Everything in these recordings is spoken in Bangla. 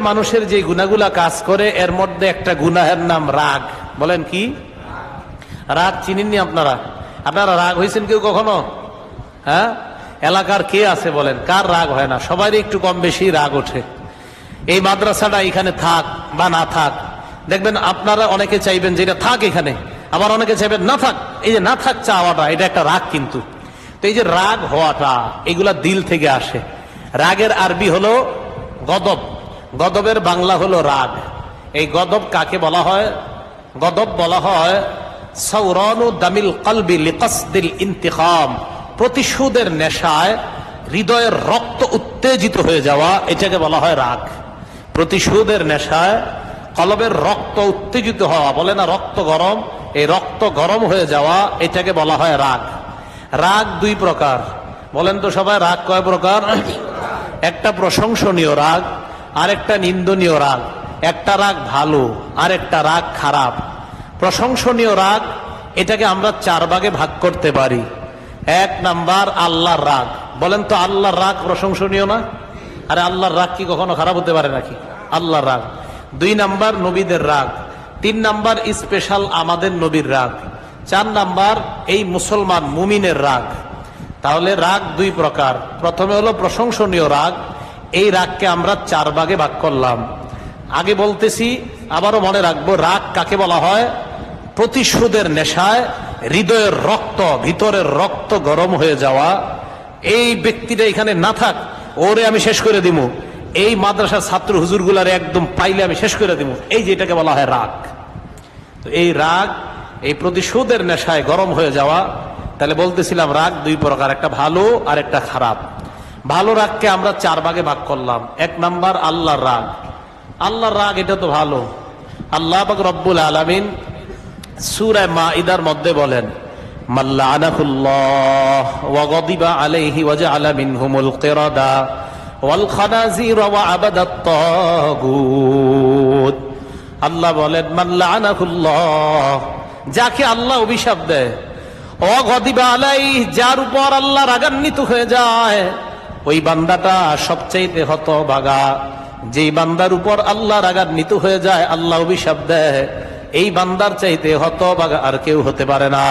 মানুষের যে গুনাগুলা কাজ করে, এর মধ্যে একটা গুনাহের নাম রাগ। বলেন কি? রাগ চিনেননি আপনারা? আপনারা রাগ হয়েছেন কেউ কখনো? হ্যাঁ? এলাকার কে আছে বলেন? কার রাগ হয় না? সবারই একটু কম বেশি রাগ ওঠে। এই মাদ্রাসাটা এখানে থাক বা না থাক, দেখবেন আপনারা অনেকে চাইবেন যে এটা থাক এখানে, আবার অনেকে চাইবেন না থাক। এই যে না থাক চাওয়াটা, এটা একটা রাগ কিন্তু। তো এই যে রাগ হওয়াটা, এগুলা দিল থেকে আসে। রাগের আরবি হলো গদব। গদবের বাংলা হলো রাগ। এই গদব কাকে বলা হয়? গদব বলা হয়, সৌরনু দামিল কলবি লিকসদিল ইন্তিখাম। প্রতিশোধের নেশায় হৃদয়ের রক্ত উত্তেজিত হয়ে যাওয়া, এটাকে বলা হয় রাগ। প্রতিশোধের নেশায় কলবের রক্ত উত্তেজিত হওয়া, বলে না রক্ত গরম? এই রক্ত গরম হয়ে যাওয়া, এটাকে বলা হয় রাগ। রাগ দুই প্রকার। বলেন তো সবাই, রাগ কয় প্রকার? একটা প্রশংসনীয় রাগ আর একটা নিন্দনীয় রাগ, একটা রাগ ভালো আর একটা রাগ খারাপ। প্রশংসনীয় রাগ, এটাকে আমরা চার ভাগে ভাগ করতে পারি। এক নাম্বার, আল্লাহর রাগ। বলেন তো আল্লাহর রাগ প্রশংসনীয় না? আরে আল্লাহর রাগ কি কখনো খারাপ হতে পারে নাকি? আল্লাহর রাগ। দুই নাম্বার, নবীদের রাগ। তিন নাম্বার, স্পেশাল আমাদের নবীর রাগ। চার নাম্বার, এই মুসলমান মুমিনের রাগ। তাহলে রাগ দুই প্রকার। প্রথমে হলো প্রশংসনীয় রাগ এই রাগকে আমরা চার ভাগে ভাগ করলাম। আগে বলতেছি, আবারও মনে রাখব, রাগ কাকে বলা হয়? প্রতিশোধের নেশায়, হৃদয়ের রক্ত, ভিতরের রক্ত গরম হয়ে যাওয়া। এই ব্যক্তিটা এখানে না থাক, ওরে আমি শেষ করে দিব এই মাদ্রাসার ছাত্র হুজুরগুলারে একদম পাইলে আমি শেষ করে দিব এই যে এটাকে বলা হয় রাগ। তো এই রাগ, এই প্রতিশোধের নেশায় গরম হয়ে যাওয়া। তাহলে বলতেছিলাম, রাগ দুই প্রকার, একটা ভালো আর একটা খারাপ। ভালো রাগকে আমরা চার ভাগে ভাগ করলাম। এক নাম্বার, আল্লাহর রাগ। আল্লাহর রাগ, এটা তো ভালো। আল্লাহ পাক রব্বুল আলামিন মা মাইদার মধ্যে বলেন আল্লাহ বলেন মাল্লানাহুল্লাহ যাকে আল্লাহ অভিশাপ দেয় ও গদিবা আলাই যার উপর আল্লাহ রাগান্বিত হয়ে যায় ওই বান্দাটা সবচাইতে হত বাগা যেই বান্দার উপর আল্লাহ রাগান্বিত হয়ে যায়, আল্লাহ অভিশাপ দেয়, এই বান্দার চাইতে হত বাগা আর কেউ হতে পারে না।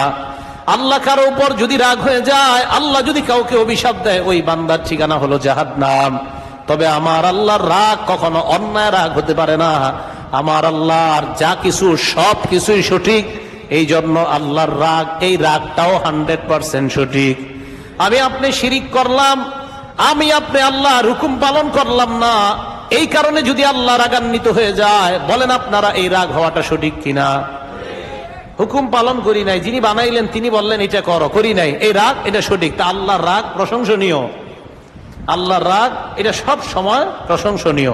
আল্লাহ কারও উপর যদি রাগ হয়ে যায়, আল্লাহ যদি কাউকে অভিশাপ দেয়, ওই বান্দার ঠিকানা হলো জাহাদ নাম তবে আমার আল্লাহর রাগ কখনো অন্যায় রাগ হতে পারে না। আমার আল্লাহর যা কিছু, সব কিছুই সঠিক। এই জন্য আল্লাহর রাগ, এই রাগটাও হান্ড্রেড পার্সেন্ট সঠিক। আমি আপনি শিরিক করলাম আমি আপনি আল্লাহ হুকুম পালন করলাম না। এই কারণে যদি আল্লাহ রাগান্বিত হয়ে যায়, বলেন আপনারা এই রাগ হওয়াটা সঠিক কিনা? হুকুম পালন করি নাই, যিনি বানাইলেন তিনি বললেন, এটা করো, করি নাই। এই রাগ, এটা সঠিক। তা আল্লাহর রাগ প্রশংসনীয়। আল্লাহর রাগ, এটা সব সময় প্রশংসনীয়।